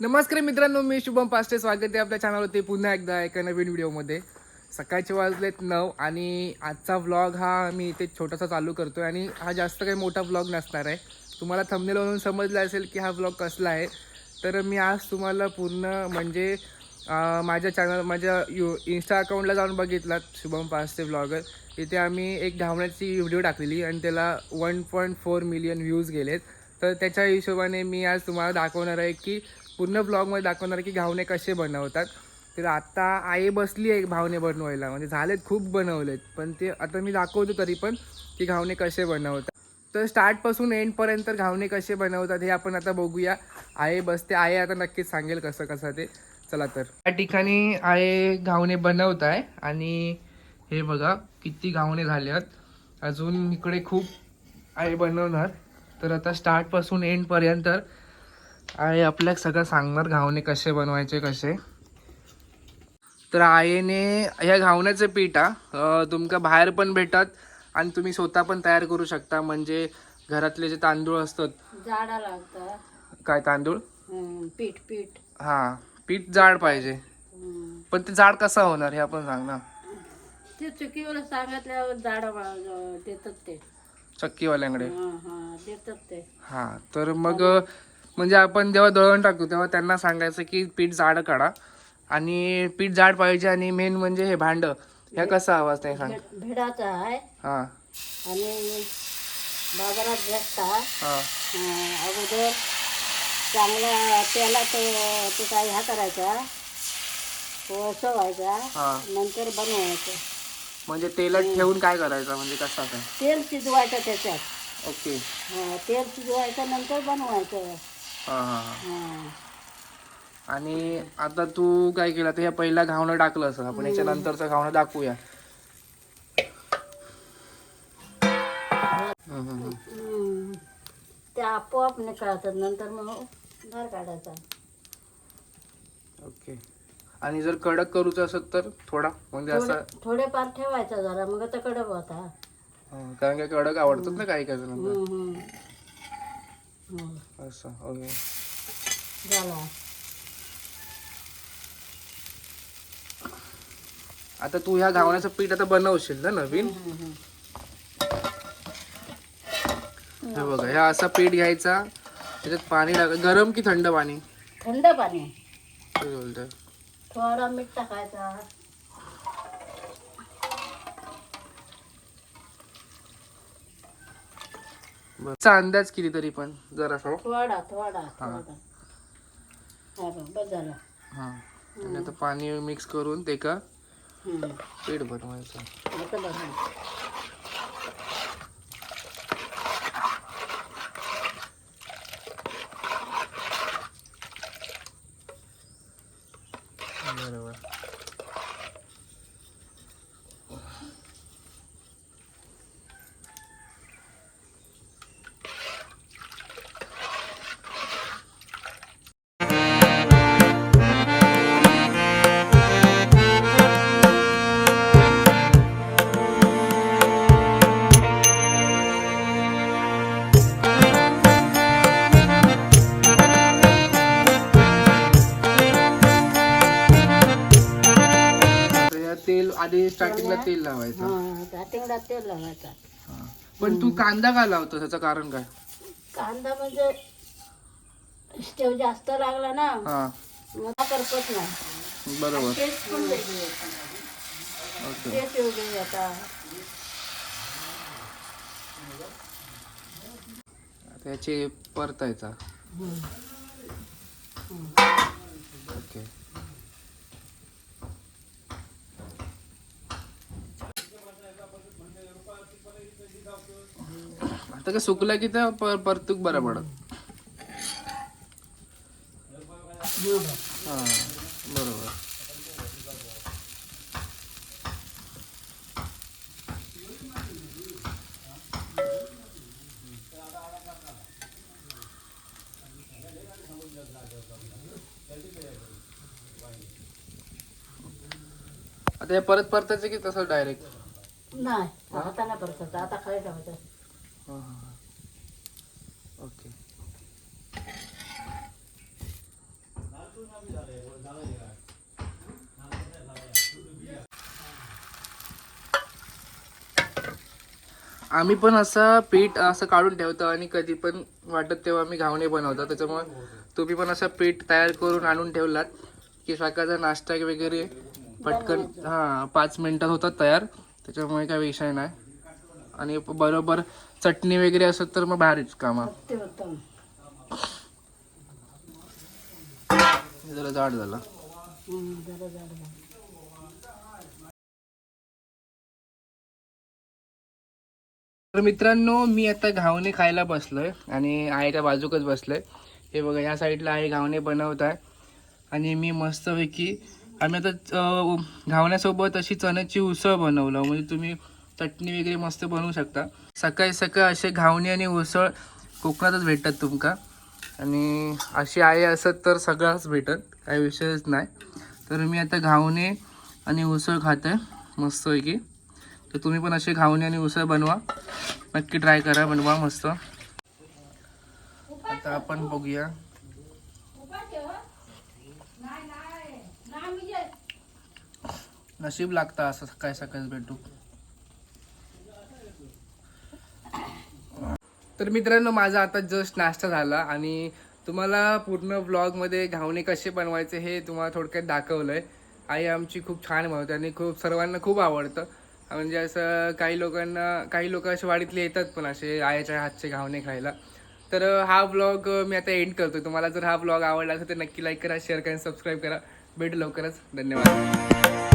नमस्कार मित्रांनो मी शुभम पास्टे. स्वागत आहे आपल्या चॅनलवरती पुन्हा एकदा एका नवीन व्हिडिओमध्ये सकाळचे वाजलेत नऊ आणि आजचा व्लॉग हा मी इथे छोटासा चालू करतो आहे आणि हा जास्त काही मोठा व्लॉग नसणार आहे. तुम्हाला थंबनेलवरून समजलं असेल की हा व्लॉग कसला आहे तर मी आज तुम्हाला पूर्ण म्हणजे माझ्या चॅनल माझ्या यू इन्स्टा अकाउंटला जाऊन बघितलात शुभम पास्टे व्लॉगर इथे आम्ही एक धावण्याची व्हिडिओ टाकलेली आणि त्याला one point four million views गेलेत. तर त्याच्या हिशोबाने मी आज तुम्हाला दाखवणार आहे की पूर्ण ब्लॉगमध्ये दाखवणार की घावणे कसे बनवतात. तर आता आई बसली आहे भावने बनवायला. म्हणजे झालेत खूप बनवलेत. पण ते आता मी दाखवतो तरी पण की घावणे कसे बनवतात. तर स्टार्टपासून एंडपर्यंत घावणे कसे बनवतात हे आपण आता बघूया. आई बसते. आई आता नक्कीच सांगेल कसं कसं ते. चला तर. या ठिकाणी आई घावणे बनवत आहे. आणि हे बघा किती घावणे झाले आहेत. अजून इकडे खूप आई बनवणार. तर आता स्टार्टपासून एंडपर्यंत आई आपल्या सगळं सांगणार घावणे कसे बनवायचे कसे. तर आईने ह्या घावण्याचं पीठ हा तुमका बाहेर पण भेटत आणि तुम्ही स्वतः पण तयार करू शकता. म्हणजे घरातले जे तांदूळ असतात. काय तांदूळ? हं, पीठ पीठ. हा पीठ जाड पाहिजे. पण ते जाड कसा होणार हे आपण सांग ना. ते सांगितल्यावर झाड देतात ते. चक्कीवाल्यांकडे. देतात ते. हा तर मग म्हणजे आपण जेव्हा दळण टाकतो तेव्हा त्यांना सांगायचं की पीठ जाड काढा. आणि पीठ जाड पाहिजे आणि मेन म्हणजे हे भांड. ह्या कसा आवाज नाही सांग. भे- भेडाचा आहे. हा. आणि बाजारात भेटता. हा. अगोदर चांगला तेलात अं, ते काय ह्या करायचा. हा. नंतर बनवायचं. म्हणजे तेलात ठेवून काय करायचं? म्हणजे कसा काय तेल शिजवायचं त्याच्यात. ओके. हं, तेल शिजवायचं नंतर बनवायचं. हा हा हा. हं. आणि आता तू काय केलं? तर ह्या पहिला घावणं टाकलं असं. आपण याच्या नंतरचं घावणं दाखवूया. ते आपोआप निकाळतात. नंतर मग धार काढायचा. ओके. आणि जर कडक करूचं असेल तर थोडा? म्हणजे असं थोडे- थोडेफार ठेवायचा जरा. मग आता कडक होता. हा, कारण की कडक आवडतात ना काही काही जणांना. हम्म, हम्म. हम्म. असं ओके झाला आता तू ह्या घावण्याचं पीठ आता बनवशील ना नवीन. हे बघा ह्या असा पीठ घ्यायचा त्याच्यात पाणी टाका गरम की थंड पाणी? थंड पाणी. बोलतोय? थोडा मीठ टाकायचा. चा अंदाज किती तरी पण जरा थोडा थोडा थोडा हा. हा आणि आता पाणी मिक्स करून ते का. पीठ बनवायचं. आधी स्टार्टिंगला तेल लावायचं. हा दाटिंगला तेल लावायचा. हा. पण तू कांदा का लावतो त्याचं कारण काय? कांदा म्हणजे स्टेव जास्त लागला ना हा. मग करपत नाही. बरोबर. टेस्ट पण वेगळी येते. ओके. टेस्ट वेगळी येतात आता याचे परतायचा. ओके. आता का सुकला की त्या पर परतूक बरं पडत. हा बरोबर. आता हे परत परतायचं की तसं डायरेक्ट नाही आता नाही परत आता खाली ठेवायचं. ओके आम्ही पण असं पीठ असं काढून ठेवतो आणि कधी पण वाटत तेव्हा आम्ही घावणे बनवतो. त्याच्यामुळे तुम्ही पण असं पीठ तयार करून आणून ठेवलात की सकाळचा नाश्ता वगैरे पटकन हां पाच मिनिटात होतात तयार. त्याच्यामुळे काय विषय नाही. आणि बरोबर चटणी वगैरे असत तर मग भारीच कामा. जरा जाड झाला. तर मित्रांनो मी आता घावणे खायला बसलोय आणि आईच्या बाजूकच बसलोय. हे बघा या साईडला आहे घावणे बनवत आहे आणि मी मस्तपैकी आम्ही आता घावण्यासोबत अशी चण्याची उसळ बनवलं. म्हणजे तुम्ही चटणी वगैरे मस्त बनवू शकता. सकाळी सकाळी असे घावणी आणि उसळ कोकणातच भेटतात तुमका. आणि अशी आई असत तर सगळंच भेटत काही विषयच नाही. तर मी आता घावणे आणि उसळ खाते मस्तपैकी. तर तुम्ही पण असे घावणे आणि उसळ बनवा. नक्की ट्राय करा बनवा मस्त. आता आपण बघूया. नशीब लागतं असं सकाळी सकाळी भेटू. तर मित्रांनो माझा आता जस्ट नाश्ता झाला आणि तुम्हाला पूर्ण ब्लॉगमध्ये घावणे कसे बनवायचे हे तुम्हाला थोडक्यात दाखवलं आहे आई आमची खूप छान बनवते आणि खूप सर्वांना खूप आवडतं. म्हणजे असं काही लोकांना काही लोक असे वाडीतले येतात पण असे आईच्या हातचे घावणे खायला. तर हा ब्लॉग मी आता एंड करतो तुम्हाला जर हा ब्लॉग आवडला असेल तर नक्की लाईक करा शेअर करा सबस्क्राईब करा. भेट लवकरच. धन्यवाद.